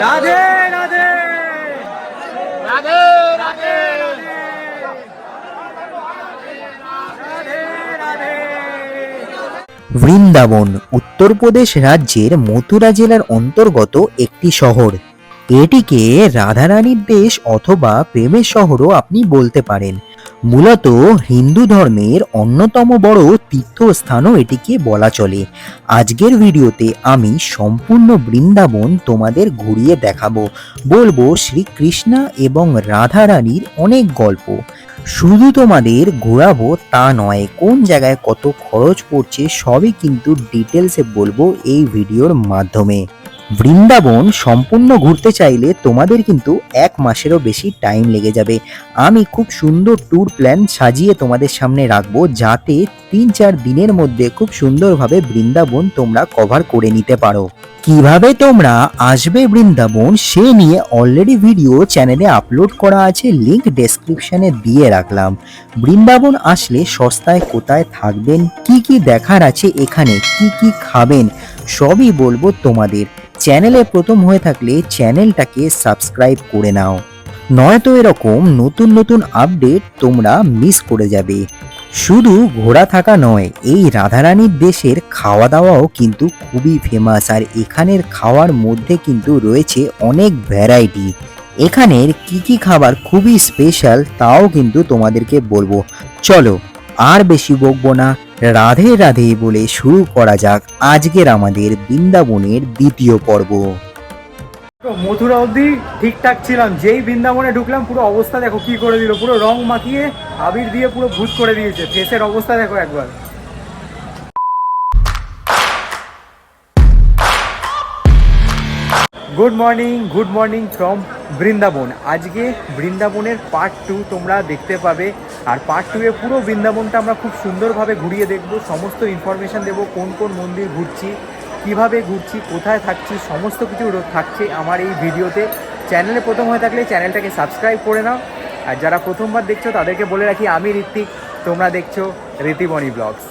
রাধে রাধে। রাধে রাধে। বৃন্দাবন উত্তরপ্রদেশ রাজ্যের মথুরা জেলার অন্তর্গত একটি শহর। এটিকে রাধারানীর দেশ অথবা প্রেমের শহরও আপনি বলতে পারেন। মূলত হিন্দু ধর্মের অন্যতম বড় তীর্থস্থানও এটিকে বলা চলে। আজকের ভিডিওতে আমি সম্পূর্ণ বৃন্দাবন তোমাদের ঘুরিয়ে দেখাবো। বলব শ্রীকৃষ্ণা এবং রাধারানীর অনেক গল্প। শুধু তোমাদের ঘোরাবো তা নয়, কোন জায়গায় কত খরচ পড়ছে সবই কিন্তু ডিটেলসে বলব এই ভিডিওর মাধ্যমে। বৃন্দাবন সম্পূর্ণ ঘুরতে চাইলে তোমাদের কিন্তু এক মাসেরও বেশি টাইম লেগে যাবে। আমি খুব সুন্দর ট্যুর প্ল্যান সাজিয়ে তোমাদের সামনে রাখব যাতে তিন চার দিনের মধ্যে খুব সুন্দরভাবে বৃন্দাবন তোমরা কভার করে নিতে পারো। কীভাবে তোমরা আসবে বৃন্দাবন সে নিয়ে অলরেডি ভিডিও চ্যানেলে আপলোড করা আছে লিংক ডেসক্রিপশনে দিয়ে রাখলাম। বৃন্দাবন আসলে সস্তায় কোথায় থাকবেন, কি কি দেখার আছে এখানে, কি কি খাবেন, সবই বলব তোমাদের। চ্যানেলে প্রথম হয়ে থাকলে চ্যানেলটাকে সাবস্ক্রাইব করে নাও। নয়তো এরকম নতুন নতুন আপডেট তোমরা মিস করে যাবে। শুধু ঘোরা থাকা নয়, এই রাধারানীর দেশের খাওয়া দাওয়াও কিন্তু খুবই ফেমাস আর এখানের খাওয়ার মধ্যে কিন্তু রয়েছে অনেক ভ্যারাইটি এখানের কি কি খাবার খুবই স্পেশাল তাও কিন্তু তোমাদেরকে বলব। চলো, আর বেশি বকবো না। রাধে রাধে বলে শুরু করা যাক আজকের আমাদের বৃন্দাবনের দ্বিতীয় পর্ব। মথুরা অবধি ঠিকঠাক ছিলাম। যেই বৃন্দাবনে ঢুকলাম, পুরো অবস্থা দেখো কি করে দিল। পুরো রং মাখিয়ে আবির দিয়ে পুরো ভূত করে দিয়েছে। ফেসের অবস্থা দেখো একবার। Good morning good morning from Vrindavan. আজকে বৃন্দাবনের পার্ট টু তোমরা দেখতে পাবে। আর পার্ট টু এ পুরো বৃন্দাবনটা আমরা খুব সুন্দরভাবে ঘুরিয়ে দেখব, সমস্ত ইনফরমেশন দেবো, কোন কোন মন্দির ঘুরছি, কীভাবে ঘুরছি, কোথায় থাকছি, সমস্ত কিছু থাকছে আমার এই ভিডিওতে। চ্যানেলে প্রথম হয়ে থাকলে চ্যানেলটাকে সাবস্ক্রাইব করে নাও। আর যারা প্রথমবার দেখছ, তাদেরকে বলে রাখি, আমি ঋত্বিক, তোমরা দেখছ রীতিমণি ব্লগস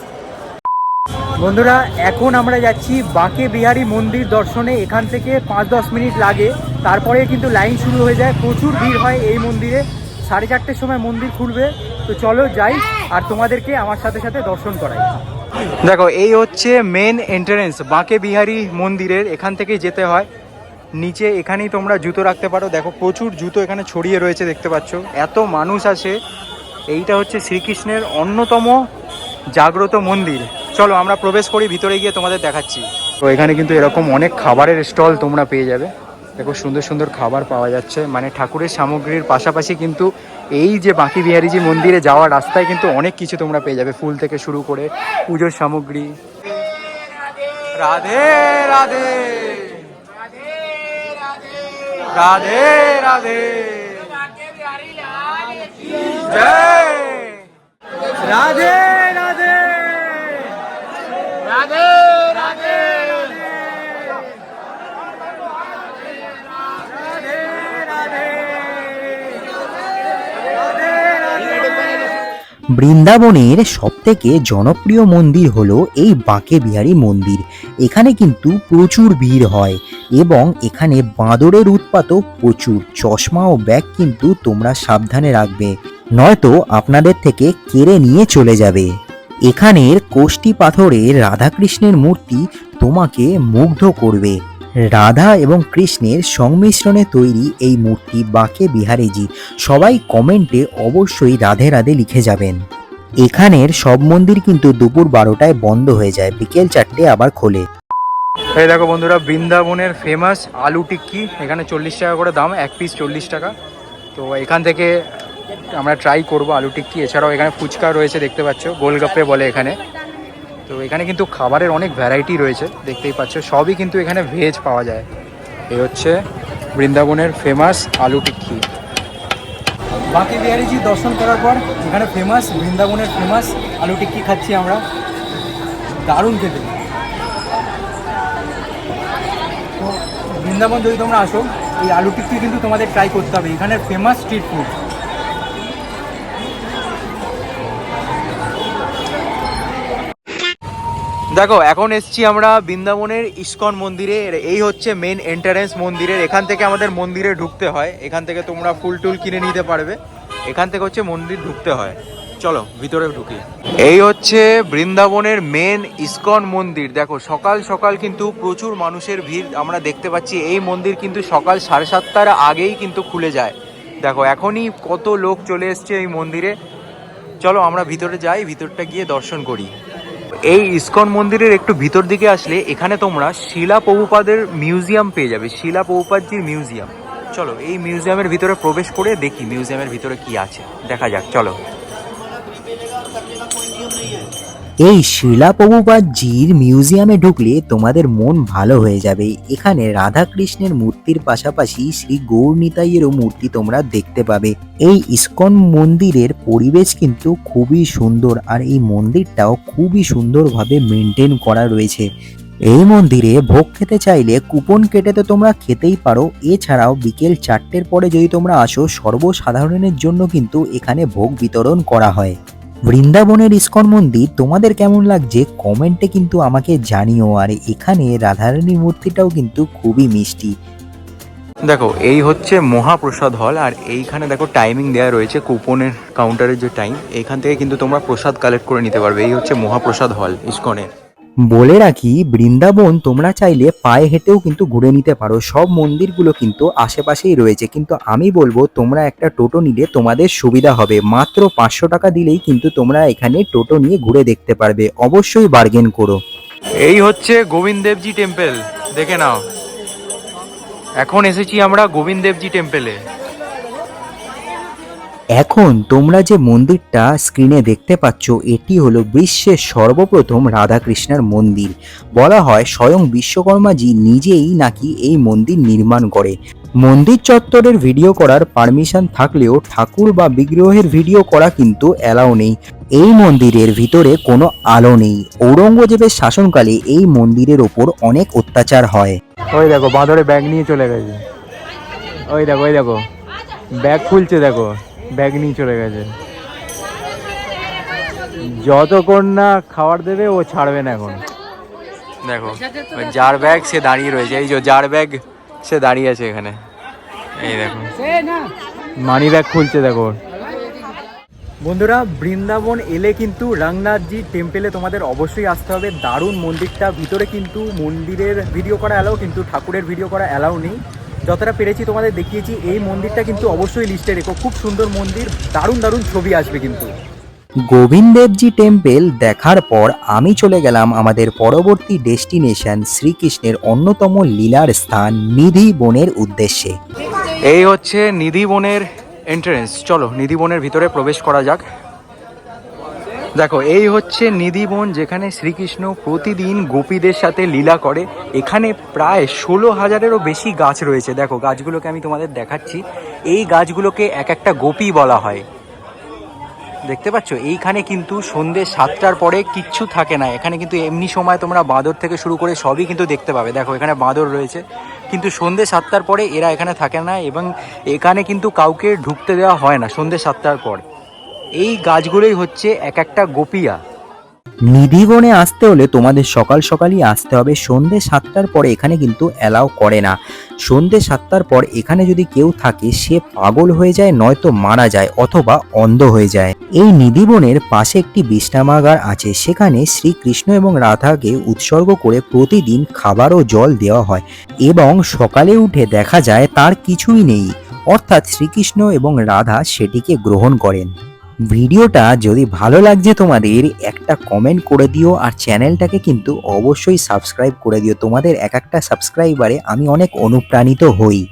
বন্ধুরা, এখন আমরা যাচ্ছি বাঁকে বিহারী মন্দির দর্শনে। এখান থেকে পাঁচ দশ মিনিট লাগে। তারপরে কিন্তু লাইন শুরু হয়ে যায়। প্রচুর ভিড় হয় এই মন্দিরে। সাড়ে চারটের সময় মন্দির খুলবে। তো চলো যাই আর তোমাদেরকে আমার সাথে সাথে দর্শন করাই। দেখো, এই হচ্ছে মেন এন্ট্রেন্স বাঁকে বিহারী মন্দিরের, এখান থেকেই যেতে হয়। নিচে এখানেই তোমরা জুতো রাখতে পারো। দেখো, প্রচুর জুতো এখানে ছড়িয়ে রয়েছে, দেখতে পাচ্ছ। এত মানুষ আসে এইটা হচ্ছে শ্রীকৃষ্ণের অন্যতম জাগ্রত মন্দির। চলো, আমরা প্রবেশ করি, ভিতরে গিয়ে তোমাদের দেখাচ্ছি। তো এখানে কিন্তু এরকম অনেক খাবারের স্টল তোমরা পেয়ে যাবে। দেখো, সুন্দর সুন্দর খাবার পাওয়া যাচ্ছে। মানে ঠাকুরের সামগ্রীর পাশাপাশি কিন্তু এই যে বাঁকি বিহারিজি মন্দিরে যাওয়ার রাস্তায় কিন্তু অনেক কিছু তোমরা পেয়ে যাবে। ফুল থেকে শুরু করে পুজোর সামগ্রী। রাধে রাধে। রাধে রাধে। রাধে রাধে। রাধে রাধে রাধে রাধে রাধে বৃন্দাবনের সবথেকে জনপ্রিয় মন্দির হলো এই বাঁকে বিহারী মন্দির। এখানে কিন্তু প্রচুর ভিড় হয় এবং এখানে বাঁদরের উৎপাতও প্রচুর। চশমা ও ব্যাগ কিন্তু তোমরা সাবধানে রাখবে, নয়তো আপনাদের থেকে কেড়ে নিয়ে চলে যাবে। এখানের কোষ্টি পাথরের রাধাকৃষ্ণের মূর্তি তোমাকে মুগ্ধ করবে। রাধা এবং কৃষ্ণের সংমিশ্রণে তৈরি এই মূর্তি বাঁকে বিহারীজি। সবাই কমেন্টে অবশ্যই রাধে রাধে লিখে যাবেন। এখানের সব মন্দির কিন্তু দুপুর বারোটায় বন্ধ হয়ে যায়, বিকেল চারটে আবার খোলে। এই দেখো বন্ধুরা, বৃন্দাবনের ফেমাস আলু টিক্কি। এখানে চল্লিশ টাকা করে দাম, এক পিস চল্লিশ টাকা। তো এখান থেকে আমরা ট্রাই করব আলু টিক্কি। এছাড়াও এখানে ফুচকা রয়েছে, দেখতে পাচ্ছ। গোলগাপ্পে বলে এখানে। তো এখানে কিন্তু খাবারের অনেক ভ্যারাইটি রয়েছে, দেখতেই পাচ্ছ। সবই কিন্তু এখানে ভেজ পাওয়া যায়। এই হচ্ছে বৃন্দাবনের ফেমাস আলু টিক্কি। বাকি বিহারিজি দর্শন করার পর এখানে ফেমাস বৃন্দাবনের ফেমাস আলু টিক্কি খাচ্ছি আমরা। দারুণ খেতে। তো বৃন্দাবন, যদি তোমরা আসো, এই আলু টিক্কি কিন্তু তোমাদের ট্রাই করতে হবে। এখানের ফেমাস স্ট্রিট ফুড দেখো, এখন এসছি আমরা বৃন্দাবনের ইস্কন মন্দিরে। এই হচ্ছে মেন এন্ট্রান্স মন্দিরের। এখান থেকে আমাদের মন্দিরে ঢুকতে হয়। এখান থেকে তোমরা ফুল টুল কিনে নিতে পারবে। এখান থেকে হচ্ছে মন্দির ঢুকতে হয়। চলো, ভিতরে ঢুকি। এই হচ্ছে বৃন্দাবনের মেন ইস্কন মন্দির। দেখো, সকাল সকাল কিন্তু প্রচুর মানুষের ভিড় আমরা দেখতে পাচ্ছি। এই মন্দির কিন্তু সকাল সাড়ে সাতটার আগেই কিন্তু খুলে যায়। দেখো, এখনই কত লোক চলে এসছে এই মন্দিরে। চলো, আমরা ভিতরে যাই, ভিতরটা গিয়ে দর্শন করি। এই ইস্কন মন্দিরের একটু ভিতর দিকে আসলে এখানে তোমরা শিলা প্রভুপাদের মিউজিয়াম পেয়ে যাবে, শিলা প্রভুপাদজির মিউজিয়াম। চলো, এই মিউজিয়ামের ভিতরে প্রবেশ করে দেখি, মিউজিয়ামের ভিতরে কি আছে। দেখা যাক, চলো। এই শিলা মিউজিয়ামে ঢুকলে তোমাদের মন ভালো হয়ে যাবে। এখানে রাধা কৃষ্ণের মূর্তির পাশাপাশি শ্রী গৌর নিতাইয়েরও মূর্তি তোমরা দেখতে পাবে। এই ইস্কন মন্দিরের পরিবেশ কিন্তু খুবই সুন্দর আর এই মন্দিরটাও খুবই সুন্দরভাবে মেনটেন করা রয়েছে। এই মন্দিরে ভোগ খেতে চাইলে কুপন কেটে তো তোমরা খেতেই পারো। এছাড়াও বিকেল চারটের পরে যদি তোমরা আসো, সর্বসাধারণের জন্য কিন্তু এখানে ভোগ বিতরণ করা হয়। বৃন্দাবনের ইস্কন মন্দির তোমাদের কেমন লাগছে? কমেন্টে কিন্তু আমাকে জানিও। আর এখানে রাধারানীর মূর্তিটাও কিন্তু খুবই মিষ্টি। দেখো, এই হচ্ছে মহাপ্রসাদ হল আর এইখানে দেখো টাইমিং দেওয়া রয়েছে কুপনের কাউন্টারের যে টাইম এখান থেকে কিন্তু তোমরা প্রসাদ কালেক্ট করে নিতে পারবে। এই হচ্ছে মহাপ্রসাদ হল ইস্কনের। বলে রাখি, বৃন্দাবন তোমরা চাইলে পায়ে হেঁটেও কিন্তু ঘুরে নিতে পারো। সব মন্দিরগুলো কিন্তু আশেপাশেই রয়েছে। কিন্তু আমি বলব, তোমরা একটা টোটো নিলে তোমাদের সুবিধা হবে। মাত্র পাঁচশো টাকা দিলেই কিন্তু তোমরা এখানে টোটো নিয়ে ঘুরে দেখতে পারবে। অবশ্যই বার্গেন করো। এই হচ্ছে গোবিন্দ দেবজি টেম্পল দেখে নাও। এখন এসেছি আমরা গোবিন্দ দেবজি টেম্পলে এখন তোমরা যে মন্দিরটা স্ক্রিনে দেখতে পাচ্ছ, এটি হলো বিশ্বের সর্বপ্রথম রাধাকৃষ্ণের মন্দির। বলা হয় স্বয়ং বিশ্বকর্মাজি নিজেই নাকি এই মন্দির নির্মাণ করে। মন্দির চত্বরের ভিডিও করার পারমিশন থাকলেও ঠাকুর বা বিগ্রহের ভিডিও করা কিন্তু অ্যালাউ নেই। এই মন্দিরের ভিতরে কোনো আলো নেই। ঔরঙ্গজেবের শাসনকালে এই মন্দিরের ওপর অনেক অত্যাচার হয়। ওই দেখো বাঁদরে ব্যাগ নিয়ে চলে গেছে। ওই দেখো ওই দেখো। ব্যাগ খুলছে, দেখো। ব্যাগ নিয়ে চলে গেছে। যতক্ষণ না খাবার দেবে ও ছাড়বে না এখন। দেখো যার ব্যাগ সে দাঁড়িয়ে রয়েছে। এই যে যার ব্যাগ সে দাঁড়িয়ে আছে এখানে। এই দেখো। মানি ব্যাগ খুলছে দেখো। বন্ধুরা বৃন্দাবন এলে কিন্তু রঙ্গনাথজি টেম্পেলে তোমাদের অবশ্যই আসতে হবে। দারুণ মন্দিরটা। ভিতরে কিন্তু মন্দিরের ভিডিও করা অ্যালাও কিন্তু ঠাকুরের ভিডিও করা অ্যালাউ নেই। যতটা পেরেছি তোমাদের দেখিয়েছি এই মন্দিরটা কিন্তু অবশ্যই লিস্টে রেখো। খুব সুন্দর মন্দির দারুণ দারুণ ছবি আসবে কিন্তু। গোবিন্দেবজি টেম্পল দেখার পর আমি চলে গেলাম আমাদের পরবর্তী ডেস্টিনেশন শ্রীকৃষ্ণের অন্যতম লীলার স্থান নিধি বনের উদ্দেশ্যে। এই হচ্ছে নিধি বনের এন্ট্রেন্স চলো নিধি বনের ভিতরে প্রবেশ করা যাক। দেখো, এই হচ্ছে নিধি বন যেখানে শ্রীকৃষ্ণ প্রতিদিন গোপীদের সাথে লীলা করে। এখানে প্রায় ষোলো হাজারেরও বেশি গাছ রয়েছে। দেখো, গাছগুলোকে আমি তোমাদের দেখাচ্ছি। এই গাছগুলোকে এক একটা গোপী বলা হয়। দেখতে পাচ্ছ? এইখানে কিন্তু সন্ধে সাতটার পরে কিচ্ছু থাকে না। এখানে কিন্তু এমনি সময় তোমরা বাঁদর থেকে শুরু করে সবই কিন্তু দেখতে পাবে। দেখো, এখানে বাঁদর রয়েছে। কিন্তু সন্ধে সাতটার পরে এরা এখানে থাকে না এবং এখানে কিন্তু কাউকে ঢুকতে দেওয়া হয় না সন্ধে সাতটার পর। এই গাছগুলোই হচ্ছে এক একটা গোপিয়া। নিধিবনে আসতে হলে তোমাদের সকাল সকালই আসতে হবে। সন্ধে সাতটার পরে এখানে কিন্তু অ্যালাউ করে না। সন্ধে সাতটার পর এখানে যদি কেউ থাকে, সে পাগল হয়ে যায়, নয়তো মারা যায় অথবা অন্ধ হয়ে যায়। এই নিধিবনের পাশে একটি বিশ্রামাগার আছে। সেখানে শ্রীকৃষ্ণ এবং রাধাকে উৎসর্গ করে প্রতিদিন খাবার ও জল দেওয়া হয় এবং সকালে উঠে দেখা যায় তার কিছুই নেই। অর্থাৎ শ্রীকৃষ্ণ এবং রাধা সেটিকে গ্রহণ করেন। ভিডিওটা যদি ভালো লাগছে তোমাদের, একটা কমেন্ট করে দিও আর চ্যানেলটাকে কিন্তু অবশ্যই সাবস্ক্রাইব করে দিও। তোমাদের এক একটা সাবস্ক্রাইবারে আমি অনেক অনুপ্রাণিত হই।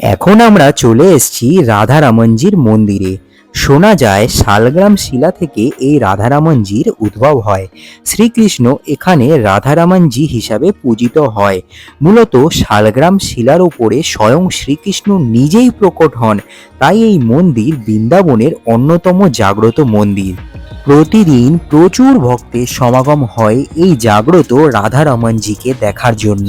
এখন আমরা চলে এসেছি রাধারামনজির মন্দিরে। শোনা যায় শালগ্রাম শিলা থেকে এই রাধারামনজির উদ্ভব হয়। শ্রীকৃষ্ণ এখানে রাধারামনজি হিসাবে পূজিত হয়। মূলত শালগ্রাম শিলার উপরে স্বয়ং শ্রীকৃষ্ণ নিজেই প্রকট হন। তাই এই মন্দির বৃন্দাবনের অন্যতম জাগ্রত মন্দির। প্রতিদিন প্রচুর ভক্তের সমাগম হয় এই জাগ্রত রাধারমনজিকে দেখার জন্য।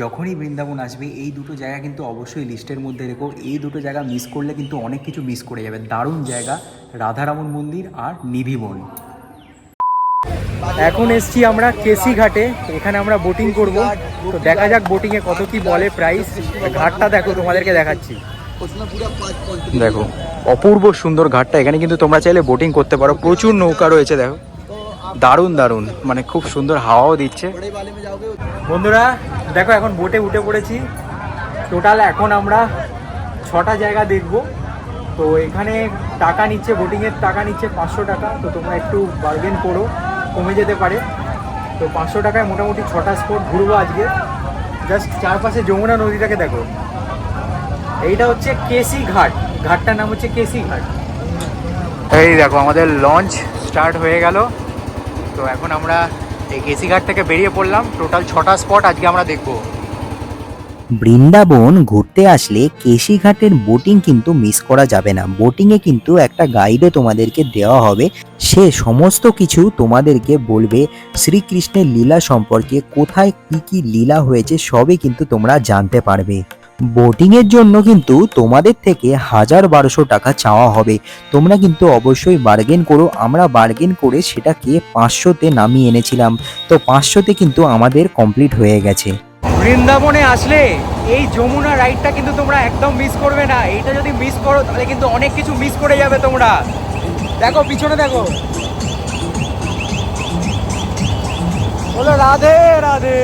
যখনই বৃন্দাবন আসবে, এই দুটো জায়গা কিন্তু অবশ্যই লিস্টের মধ্যে রেখো। এই দুটো জায়গা মিস করলে কিন্তু অনেক কিছু মিস করে যাবে। দারুণ জায়গা, রাধারামন মন্দির আর নিধিবন এখন এসছি আমরা কেসি ঘাটে এখানে আমরা বোটিং করব। তো দেখা যাক বোটিংয়ে কত কি বলে প্রাইস ঘাটটা দেখো, তোমাদেরকে দেখাচ্ছি। দেখো, অপূর্ব সুন্দর ঘাটটা। এখানে কিন্তু তোমরা চাইলে বোটিং করতে পারো। প্রচুর নৌকা রয়েছে, দেখো। দারুণ দারুণ। মানে খুব সুন্দর হাওয়াও দিচ্ছে। বন্ধুরা দেখো এখন বোটে উঠে পড়েছি। টোটাল এখন আমরা ছটা জায়গা দেখব। তো এখানে টাকা নিচ্ছে বোটিংয়ের টাকা নিচ্ছে পাঁচশো টাকা। তো তোমরা একটু বার্গেন করো কমে যেতে পারে। তো পাঁচশো টাকায় মোটামুটি ছটা স্পট ঘুরবো আজকে। জাস্ট চারপাশে যমুনা নদীটাকে দেখো। এইটা হচ্ছে কেসি ঘাট। ঘাটটার নাম হচ্ছে কেসি ঘাট। এই দেখো আমাদের লঞ্চ স্টার্ট হয়ে গেল। তো এখন আমরা এই কেসি ঘাট থেকে বেরিয়ে পড়লাম। টোটাল ছটা স্পট আজকে আমরা দেখব। বৃন্দাবন ঘুরতে আসলে কেশিঘাটের বোটিং কিন্তু মিস করা যাবে না। বোটিংয়ে কিন্তু একটা গাইডও তোমাদেরকে দেওয়া হবে। সে সমস্ত কিছু তোমাদেরকে বলবে শ্রীকৃষ্ণের লীলা সম্পর্কে, কোথায় কি কি লীলা হয়েছে সবই কিন্তু তোমরা জানতে পারবে। বোটিংয়ের জন্য কিন্তু তোমাদের থেকে হাজার বারোশো টাকা চাওয়া হবে। তোমরা কিন্তু অবশ্যই বার্গেন করো। আমরা বার্গেন করে সেটাকে পাঁচশোতে নামিয়ে এনেছিলাম। তো পাঁচশোতে কিন্তু আমাদের কমপ্লিট হয়ে গেছে। বৃন্দাবনে আসলে এই যমুনা রাইডটা কিন্তু তোমরা একদম মিস করবে না। এইটা যদি মিস করো, তাহলে কিন্তু অনেক কিছু মিস করে যাবে তোমরা। দেখো, পিছনে দেখো। বলো, রাধে রাধে।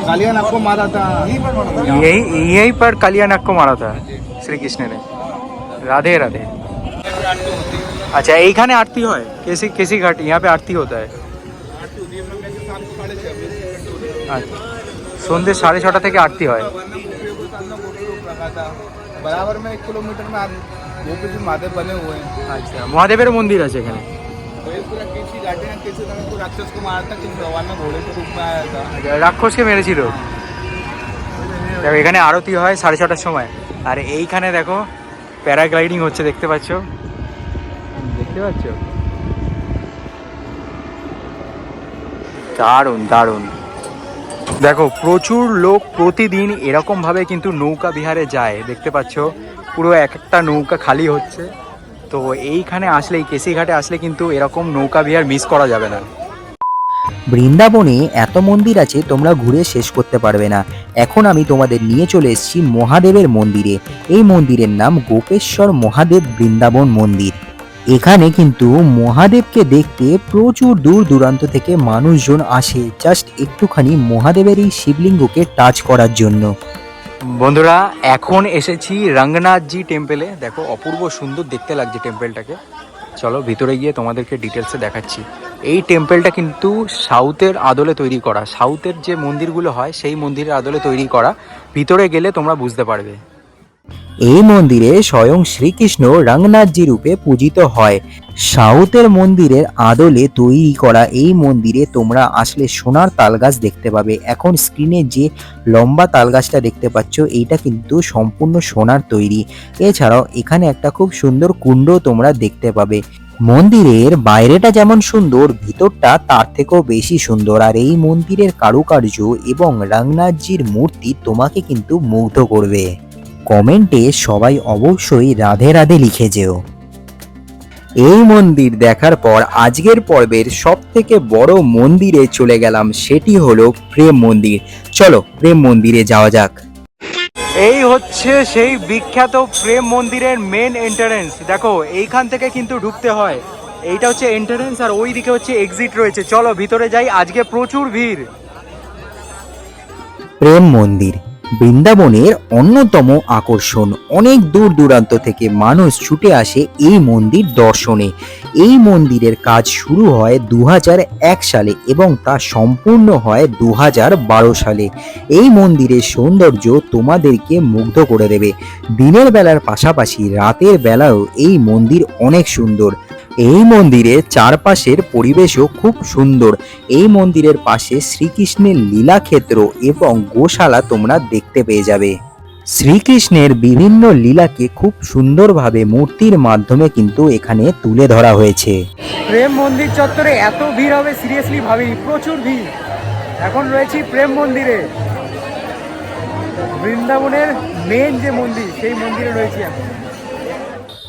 कालिया आपको मारा था यही यहीं पर कल्याणक को मारा था श्री कृष्ण ने राधे राधे अच्छा এইখানে আরতি হয় কেসি কেসি ঘাট यहाँ पे आरती होता है আচ্ছা সন্ধ্যে সাড়ে ছটা থেকে আরতি হয় बराबर में एक किलोमीटर में आप वो भी महादेव बने हुए हैं আচ্ছা মহাদেবের মন্দির আছে এখানে রাক্ষসকে মেরেছিল। দেখো এখানে আরতি হয় সাড়ে ছটার সময়। আর এইখানে দেখো প্যারাগ্লাইডিং হচ্ছে দেখতে পাচ্ছ? দেখতে পাচ্ছ? দারুণ দারুণ। দেখো প্রচুর লোক প্রতিদিন এরকমভাবে কিন্তু নৌকা বিহারে যায় দেখতে পাচ্ছ? পুরো এক একটা নৌকা খালি হচ্ছে। তো এইখানে আসলে, এই কেসিঘাটে আসলে কিন্তু এরকম নৌকা বিহার মিস করা যাবে না। বৃন্দাবনে এত মন্দির আছে, তোমরা ঘুরে শেষ করতে পারবে না। এখন আমি তোমাদের নিয়ে চলে এসেছি মহাদেবের মন্দিরে। এই মন্দিরের নাম গোপেশ্বর মহাদেব বৃন্দাবন মন্দির। এখানে কিন্তু মহাদেবকে দেখতে প্রচুর দূর দূরান্ত থেকে মানুষজন আসে জাস্ট একটুখানি মহাদেবের এই শিবলিঙ্গকে টাচ করার জন্য। বন্ধুরা, এখন এসেছি রঙ্গনাথজি টেম্পেলে দেখো, অপূর্ব সুন্দর দেখতে লাগছে টেম্পেলটাকে চলো, ভিতরে গিয়ে তোমাদেরকে ডিটেলসে দেখাচ্ছি। এই টেম্পেলটা কিন্তু সাউথের আদলে তৈরি করা। সাউথের যে মন্দিরগুলো হয়, সেই মন্দিরের আদলে তৈরি করা। ভিতরে গেলে তোমরা বুঝতে পারবে। এই মন্দিরে স্বয়ং শ্রীকৃষ্ণ রঙ্গনাথজি রূপে পূজিত হয়। সাউথের মন্দিরের আদলে তৈরি করা এই মন্দিরে তোমরা আসলে সোনার তালগাছ দেখতে পাবে। এখন স্ক্রিনে যে লম্বা তালগাছটা দেখতে পাচ্ছ, এইটা কিন্তু সম্পূর্ণ সোনার তৈরি। এছাড়াও এখানে একটা খুব সুন্দর কুণ্ড তোমরা দেখতে পাবে। মন্দিরের বাইরেটা যেমন সুন্দর, ভিতরটা তার থেকেও বেশি সুন্দর। আর এই মন্দিরের কারুকার্য এবং রঙ্গনাথজির মূর্তি তোমাকে কিন্তু মুগ্ধ করবে। কমেন্টে সবাই অবশ্যই রাধে রাধে লিখে যেও। এই মন্দির দেখার পর আজকের পর্বের সব থেকে বড় মন্দিরে চলে গেলাম সেটি হলো প্রেম মন্দির। চলো প্রেম মন্দিরে যাওয়া যাক। এই হচ্ছে সেই বিখ্যাত প্রেম মন্দিরের মেন এন্ট্রান্স দেখো এইখান থেকে কিন্তু ঢুকতে হয়। এইটা হচ্ছে এন্ট্রান্স আর ওই দিকে হচ্ছে এক্সিট রয়েছে। চলো ভিতরে যাই। আজকে প্রচুর ভিড়। প্রেম মন্দির। বৃন্দাবনের অন্যতম আকর্ষণ। অনেক দূর দূরান্ত থেকে মানুষ ছুটে আসে এই মন্দির দর্শনে। এই মন্দিরের কাজ শুরু হয় দু হাজার এক সালে এবং তা সম্পূর্ণ হয় দু হাজার বারো সালে। এই মন্দিরের সৌন্দর্য তোমাদেরকে মুগ্ধ করে দেবে। দিনের বেলার পাশাপাশি রাতের বেলাও এই মন্দির অনেক সুন্দর। এই মন্দিরের চারপাশের পরিবেশও খুব সুন্দর। এই মন্দিরের পাশে শ্রীকৃষ্ণের লীলাক্ষেত্র এবং গোশালা তোমরা দেখতে পেয়ে যাবে। শ্রীকৃষ্ণের বিভিন্ন লীলাকে খুব সুন্দরভাবে মূর্তির মাধ্যমে কিন্তু এখানে তুলে ধরা হয়েছে। প্রেম মন্দির চত্বরে এত ভিড় হবে, সিরিয়াসলি ভাবিনি, প্রচুর ভিড়। এখন রয়েছি প্রেম মন্দিরে। বৃন্দাবনের মেন যে মন্দির, সেই মন্দিরে রয়েছি এখন।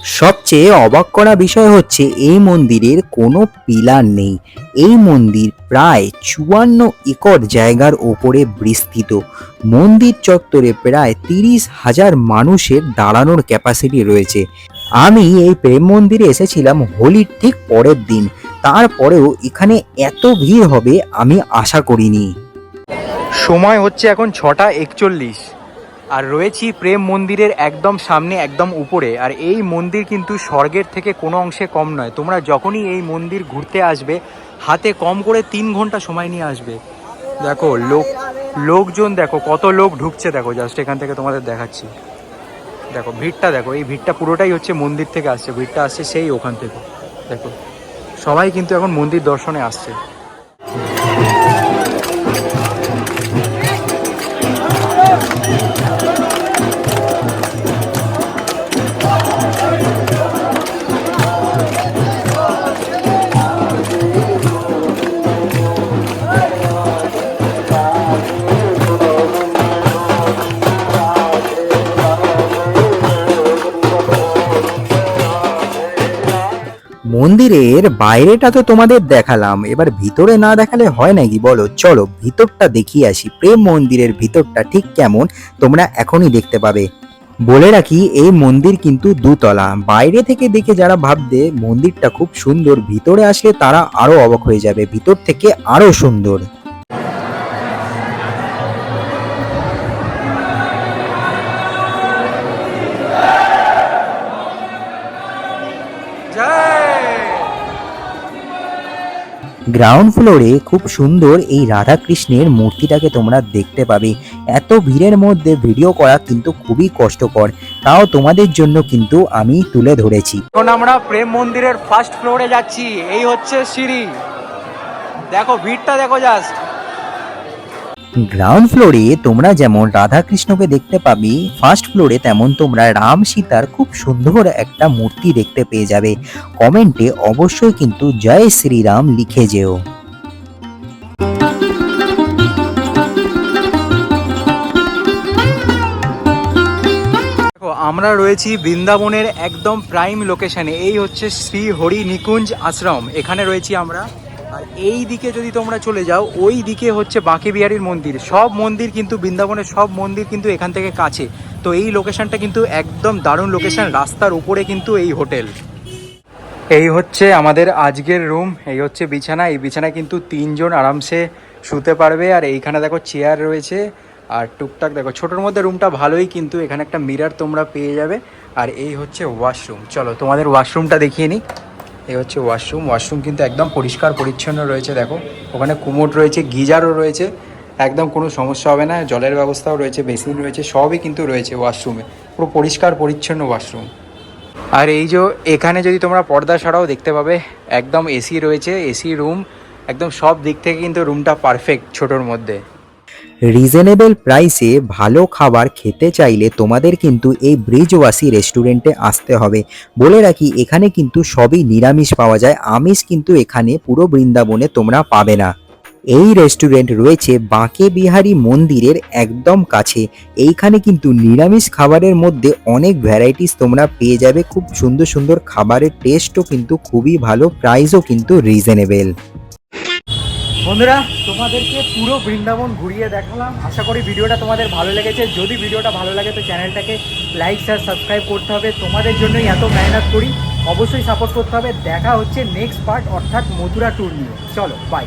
সবচেয়ে অবাক করা বিষয় হচ্ছে, এই মন্দিরের কোনো পিলার নেই। এই মন্দির প্রায় চুয়ান্ন একর জায়গার ওপরে বিস্তৃত। মন্দির চত্বরে প্রায় তিরিশ হাজার মানুষের দাঁড়ানোর ক্যাপাসিটি রয়েছে। আমি এই প্রেম মন্দিরে এসেছিলাম হোলির ঠিক পরের দিন। তারপরেও এখানে এত ভিড় হবে আমি আশা করিনি। সময় হচ্ছে এখন ছটা একচল্লিশ। আর রয়েছি প্রেম মন্দিরের একদম সামনে, একদম উপরে। আর এই মন্দির কিন্তু স্বর্গের থেকে কোনো অংশে কম নয়। তোমরা যখনই এই মন্দির ঘুরতে আসবে, হাতে কম করে তিন ঘণ্টা সময় নিয়ে আসবে। দেখো, লোক, লোকজন দেখো, কত লোক ঢুকছে দেখো জাস্ট এখান থেকে তোমাদের দেখাচ্ছি। দেখো, ভিড়টা দেখো, এই ভিড়টা পুরোটাই হচ্ছে মন্দির থেকে আসছে, ভিড়টা আসছে সেই ওখান থেকে। দেখো, সবাই কিন্তু এখন মন্দির দর্শনে আসছে। মন্দিরের বাইরেটা তো তোমাদের দেখালাম। এবার ভিতরে না দেখালে হয় নাকি বলো? চলো, ভিতরটা দেখিয়ে আসি। প্রেম মন্দিরের ভিতরটা ঠিক কেমন? তোমরা এখনই দেখতে পাবে। বলে রাখি, এই মন্দির কিন্তু দুতলা। বাইরে থেকে দেখে যারা ভাববে মন্দিরটা খুব সুন্দর, ভিতরে আসলে তারা আরও অবাক হয়ে যাবে। ভিতর থেকে আরও সুন্দর। গ্রাউন্ড ফ্লোরে খুব সুন্দর এই রাধা কৃষ্ণের মূর্তিটাকে তোমরা দেখতে পাবে। এত ভিড়ের মধ্যে ভিডিও করা কিন্তু খুবই কষ্টকর। তাও তোমাদের জন্য কিন্তু আমি তুলে ধরেছি। এখন আমরা প্রেম মন্দিরের ফার্স্ট ফ্লোরে যাচ্ছি। এই হচ্ছে সিঁড়ি। দেখো, ভিড়টা দেখো জাস্ট গ্রাউন্ড ফ্লোরে তোমরা যেমন রাধা কৃষ্ণকে দেখতে পাবে ফার্স্ট ফ্লোরে তেমন তোমরা রাম সীতার খুব সুন্দর একটা মূর্তি দেখতে পেয়ে যাবে। কমেন্টে অবশ্যই কিন্তু জয় শ্রীরাম লিখে যেও। আমরা রয়েছি বৃন্দাবনের একদম প্রাইম লোকেশনে এই হচ্ছে শ্রী হরি নিকুঞ্জ আশ্রম। এখানে রয়েছি আমরা। আর এই দিকে যদি তোমরা চলে যাও, ওই দিকে হচ্ছে বাঁকে বিহারীর মন্দির। সব মন্দির কিন্তু বৃন্দাবনের সব মন্দির কিন্তু এখান থেকে কাছে। তো এই লোকেশনটা কিন্তু একদম দারুণ লোকেশন রাস্তার উপরে কিন্তু এই হোটেল। এই হচ্ছে আমাদের আজকের রুম এই হচ্ছে বিছানা। এই বিছানায় কিন্তু তিনজন আরামসে শুতে পারবে। আর এইখানে দেখো চেয়ার রয়েছে। আর টুকটাক দেখো, ছোটোর মধ্যে রুমটা ভালোই, কিন্তু এখানে একটা মিরার তোমরা পেয়ে যাবে। আর এই হচ্ছে ওয়াশরুম চলো তোমাদের ওয়াশরুমটা দেখিয়ে নিই। এই হচ্ছে ওয়াশরুম ওয়াশরুম কিন্তু একদম পরিষ্কার, পরিচ্ছন্ন রয়েছে, দেখো। ওখানে কুমোট রয়েছে, গিজারও রয়েছে। একদম কোনো সমস্যা হবে না, জলের ব্যবস্থাও রয়েছে, বেসিন রয়েছে, সবই কিন্তু রয়েছে ওয়াশরুমে পুরো পরিষ্কার, পরিচ্ছন্ন ওয়াশরুম আর এই যে এখানে যদি তোমরা পর্দা ছাড়াও দেখতে পাবে, একদম এসি রয়েছে এসি রুম একদম সব দিক থেকে কিন্তু রুমটা পারফেক্ট ছোটোর মধ্যে। রিজনেবল প্রাইসে ভালো খাবার খেতে চাইলে তোমাদের কিন্তু এই ব্রিজওয়াসি রেস্টুরেন্টে আসতে হবে। বলে রাখি, এখানে কিন্তু সবই নিরামিষ পাওয়া যায়। আমিষ কিন্তু এখানে পুরো বৃন্দাবনে তোমরা পাবে না। এই রেস্টুরেন্ট রয়েছে বাঁকে বিহারী মন্দিরের একদম কাছে। এইখানে কিন্তু নিরামিষ খাবারের মধ্যে অনেক ভ্যারাইটিস তোমরা পেয়ে যাবে। খুব সুন্দর সুন্দর খাবারের টেস্টও কিন্তু খুবই ভালো প্রাইসও কিন্তু রিজনেবল বন্ধুরা, তোমাদেরকে পুরো বৃন্দাবন ঘুরিয়ে দেখালাম। আশা করি ভিডিওটা তোমাদের ভালো লেগেছে। যদি ভিডিওটা ভালো লাগে, তো চ্যানেলটাকে লাইক আর সাবস্ক্রাইব করতে হবে। তোমাদের জন্যই এত মেহনত করি। অবশ্যই সাপোর্ট করতে হবে। দেখা হচ্ছে নেক্সট পার্ট অর্থাৎ মথুরা ট্যুর নিয়ে। চলো বাই